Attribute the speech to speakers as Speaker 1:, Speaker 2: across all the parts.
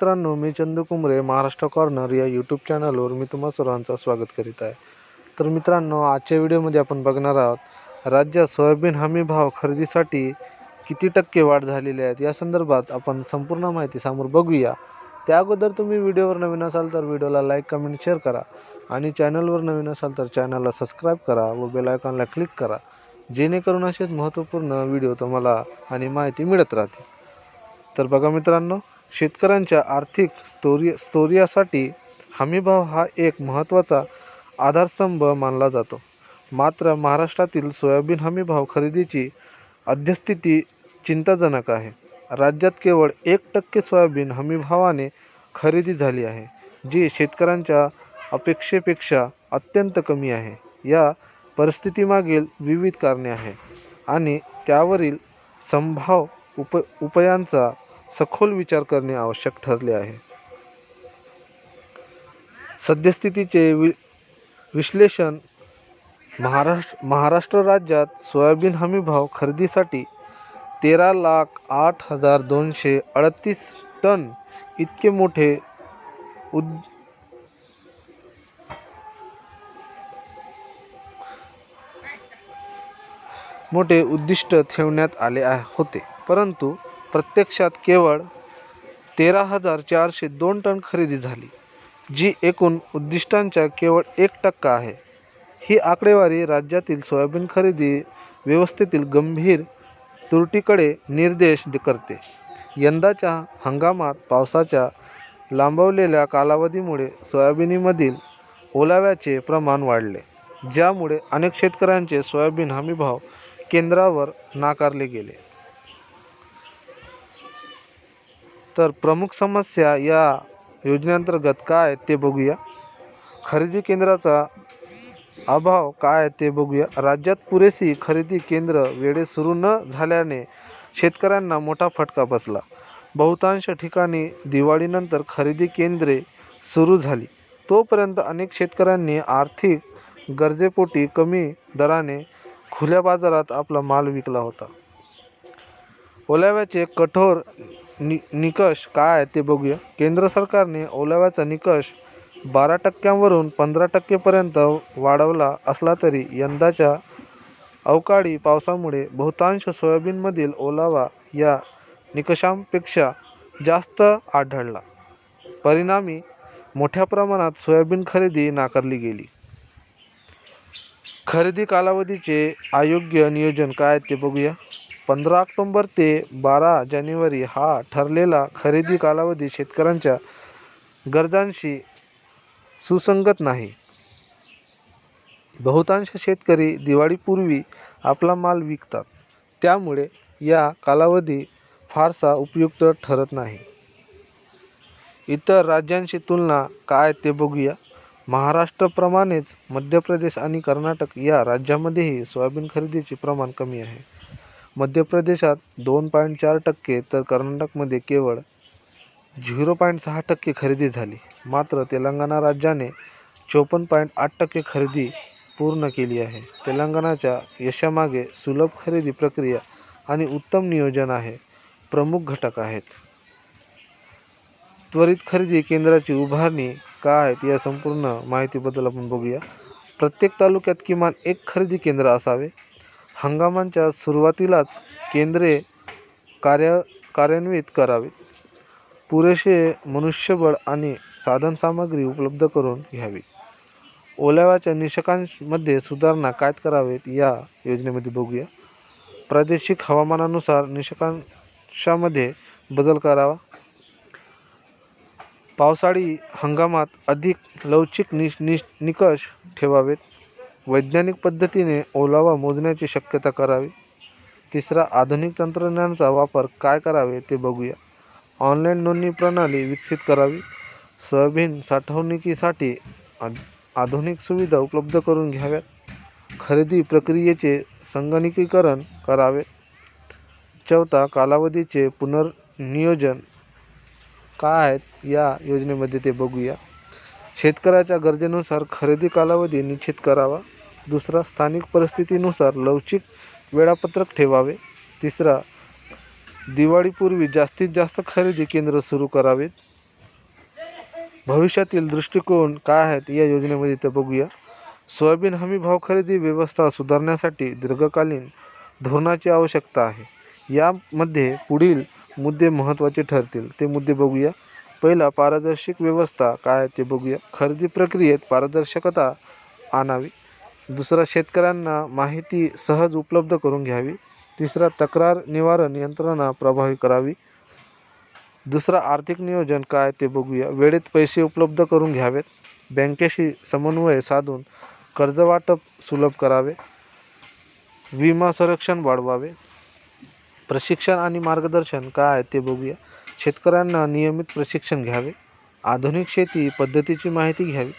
Speaker 1: मित्रांनो मी चंदू कुंबरे महाराष्ट्र कॉर्नर या यूट्यूब चॅनलवर मी तुम्हा सर्वांचं स्वागत करीत आहे. तर मित्रांनो आजच्या व्हिडिओमध्ये आपण बघणार आहोत राज्यात सोयाबीन हमी भाव खरेदीसाठी किती टक्के वाढ झालेली आहे? या संदर्भात आपण संपूर्ण माहिती समोर बघूया. त्या अगोदर तुम्ही व्हिडिओवर नवीन असाल तर व्हिडिओला लाईक कमेंट शेअर करा आणि चॅनलवर नवीन असाल तर चॅनलला सबस्क्राईब करा व बेलायकॉनला क्लिक करा. जेणेकरून असेच महत्त्वपूर्ण व्हिडिओ तुम्हाला आणि माहिती मिळत राहते तर बघा मित्रांनो शेतकऱ्यांच्या आर्थिक स्थौर्य स्थौर्यासाठी हमीभाव हा एक महत्त्वाचा आधारस्तंभ मानला जातो. मात्र महाराष्ट्रातील सोयाबीन हमीभाव खरेदीची अध्यस्थिती चिंताजनक आहे. राज्यात केवळ एक टक्के सोयाबीन हमीभावाने खरेदी झाली आहे जी शेतकऱ्यांच्या अपेक्षेपेक्षा अत्यंत कमी आहे. या परिस्थितीमागील विविध कारणे आहे आणि त्यावरील संभाव उप उपायांचा सखोल विचार करणे आवश्यक ठरले आहे. सद्यस्थितीचे वि विश्लेषण महाराष्ट्र महाराष्ट्र राज्यात सोयाबीन हमीभाव खरेदीसाठी तेरा लाख आठ हजार दोनशे अडतीस टन इतके मोठे उद मोठे उद्दिष्ट ठेवण्यात आले होते. परंतु प्रत्यक्षात केवळ तेरा हजार चारशे दोन टन खरेदी झाली जी एकूण उद्दिष्टांच्या केवळ एक टक्का आहे. ही आकडेवारी राज्यातील सोयाबीन खरेदी व्यवस्थेतील गंभीर त्रुटीकडे निर्देश करते. यंदाच्या हंगामात पावसाच्या लांबवलेल्या कालावधीमुळे सोयाबीनीमधील ओलाव्याचे प्रमाण वाढले ज्यामुळे अनेक शेतकऱ्यांचे सोयाबीन हमीभाव केंद्रावर नाकारले गेले. तर प्रमुख समस्या या योजनेअंतर्गत काय आहेत ते बघूया. खरेदी केंद्राचा अभाव काय आहे ते बघूया. राज्यात पुरेशी खरेदी केंद्र वेळे सुरू न झाल्याने शेतकऱ्यांना मोठा फटका बसला. बहुतांश ठिकाणी दिवाळीनंतर खरेदी केंद्रे सुरू झाली. तोपर्यंत अनेक शेतकऱ्यांनी आर्थिक गरजेपोटी कमी दराने खुल्या बाजारात आपला माल विकला होता. ओलाव्याचे कठोर नि निकष काय आहे ते बघूया. केंद्र सरकारने ओलाव्याचा निकष बारा टक्क्यांवरून पंधरा टक्केपर्यंत वाढवला असला तरी यंदाच्या अवकाळी पावसामुळे बहुतांश सोयाबीनमधील ओलावा या निकषांपेक्षा जास्त आढळला. परिणामी मोठ्या प्रमाणात सोयाबीन खरेदी नाकारली गेली. खरेदी कालावधीचे अयोग्य नियोजन काय ते बघूया. पंधरा ऑक्टोंबर ते बारा जानेवारी हा ठरलेला खरेदी कालावधी शेतकऱ्यांच्या गरजांशी सुसंगत नाही. बहुतांश शेतकरी दिवाळीपूर्वी आपला माल विकतात. त्यामुळे या कालावधी फारसा उपयुक्त ठरत नाही. इतर राज्यांशी तुलना काय ते बघूया. महाराष्ट्राप्रमाणेच मध्य प्रदेश आणि कर्नाटक या राज्यामध्येही सोयाबीन खरेदीचे प्रमाण कमी आहे. मध्य प्रदेशात दोन पॉईंट चार टक्के तर कर्नाटकमध्ये केवळ झिरो पॉईंट सहा टक्के खरेदी झाली. मात्र तेलंगणा राज्याने चोपन्न पॉईंट आठ टक्के खरेदी पूर्ण केली आहे. तेलंगणाच्या यशामागे सुलभ खरेदी प्रक्रिया आणि उत्तम नियोजन आहे. प्रमुख घटक आहेत. त्वरित खरेदी केंद्राची उभारणी काय आहेत या संपूर्ण माहितीबद्दल आपण बघूया. प्रत्येक तालुक्यात किमान एक खरेदी केंद्र असावे. हंगामांच्या सुरुवातीलाच केंद्रे कार्य कार्यान्वित करावीत. पुरेसे मनुष्यबळ आणि साधनसामग्री उपलब्ध करून घ्यावी. ओलाव्याच्या निषकांमध्ये सुधारणा काय करावेत या योजनेमध्ये बघूया. प्रादेशिक हवामानानुसार निषकांशामध्ये बदल करावा. पावसाळी हंगामात अधिक लवचिक निश नि निकष ठेवावेत. वैज्ञानिक पद्धतीने ओलावा मोजण्याची शक्यता करावी. तिसरा आधुनिक तंत्रज्ञानाचा वापर काय करावे ते बघूया. ऑनलाईन नोंदणी प्रणाली विकसित करावी. सोयाबीन साठवणुकीसाठी आधुनिक सुविधा उपलब्ध करून घ्याव्यात. खरेदी प्रक्रियेचे संगणकीकरण करावे. चौथा कालावधीचे पुनर्नियोजन काय आहेत या योजनेमध्ये ते बघूया. शेतकऱ्याच्या गरजेनुसार खरेदी कालावधी निश्चित करावा. दुसरा स्थानिक परिस्थितीनुसार लवचिक वेळापत्रक ठेवावे. तिसरा दिवाळीपूर्वी जास्तीत जास्त खरेदी केंद्र सुरू करावेत. भविष्यातील दृष्टिकोन काय आहेत या योजनेमध्ये ते बघूया. सोयाबीन हमी भाव खरेदी व्यवस्था सुधारण्यासाठी दीर्घकालीन धोरणाची आवश्यकता आहे. यामध्ये पुढील मुद्दे महत्त्वाचे ठरतील. ते मुद्दे बघूया. पहिला पारदर्शक व्यवस्था काय आहे ते बघूया. खरेदी प्रक्रियेत पारदर्शकता आणावी. दुसरा शेतकऱ्यांना माहिती सहज उपलब्ध करून घ्यावी. तिसरा तक्रार निवारण यंत्रणा प्रभावी करावी. दुसरा आर्थिक नियोजन काय ते बघूया. वेळेत पैसे उपलब्ध करून घ्यावेत. बँकेशी समन्वय साधून कर्जवाटप सुलभ करावे. विमा संरक्षण वाढवावे. प्रशिक्षण आणि मार्गदर्शन काय आहे ते बघूया. शेतकऱ्यांना नियमित प्रशिक्षण घ्यावे. आधुनिक शेती पद्धतीची माहिती घ्यावी.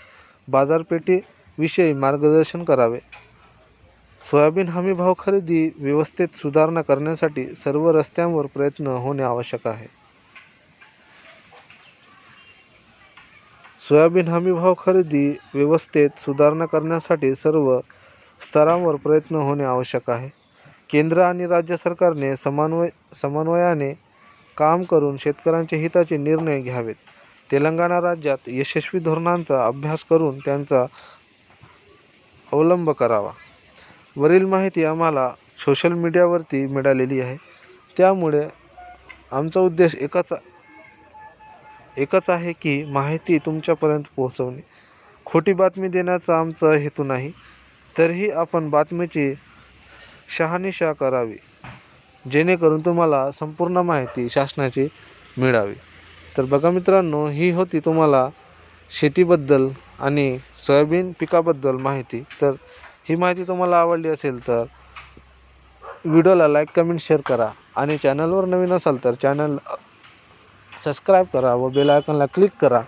Speaker 1: विषयी मार्गदर्शन करावे. सोयाबीन हमी भाव खरेदी व्यवस्थेत सुधारणा करण्यासाठी सर्व रस्त्यांवर प्रयत्न होणे आवश्यक आहे. सोयाबीन हमी भाव खरेदी व्यवस्थेत सुधारणा करण्यासाठी सर्व स्तरांवर प्रयत्न होणे आवश्यक आहे. केंद्र आणि राज्य सरकारने समन्वय समन्वयाने काम करून शेतकऱ्यांच्या हिताचे निर्णय घ्यावेत. तेलंगणा राज्यात यशस्वी धोरणांचा अभ्यास करून त्यांचा अवलंब करावा. वरील माहिती आम्हाला सोशल मीडियावरती मिळालेली आहे. त्यामुळे आमचा उद्देश एकच एकच आहे की माहिती तुमच्यापर्यंत पोहोचवणे. खोटी बातमी देण्याचा आमचा हेतू नाही तरीही आपण बातमीची शहानिशा करावी जेणेकरून तुम्हाला संपूर्ण माहिती शासनाची मिळावी. तर बघा मित्रांनो ही होती तुम्हाला शेतीबद्दल आणि सोयाबीन पिकाबद्दल माहिती. तर ही माहिती तुम्हाला आवडली असेल तर व्हिडिओला लाईक कमेंट शेअर करा आणि चॅनलवर नवीन असाल तर चॅनल सबस्क्राईब करा व बेल आयकॉनला क्लिक करा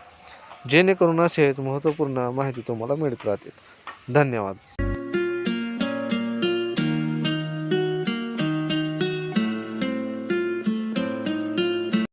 Speaker 1: जेणेकरून असेच महत्त्वपूर्ण माहिती तुम्हाला मिळत राहतील धन्यवाद.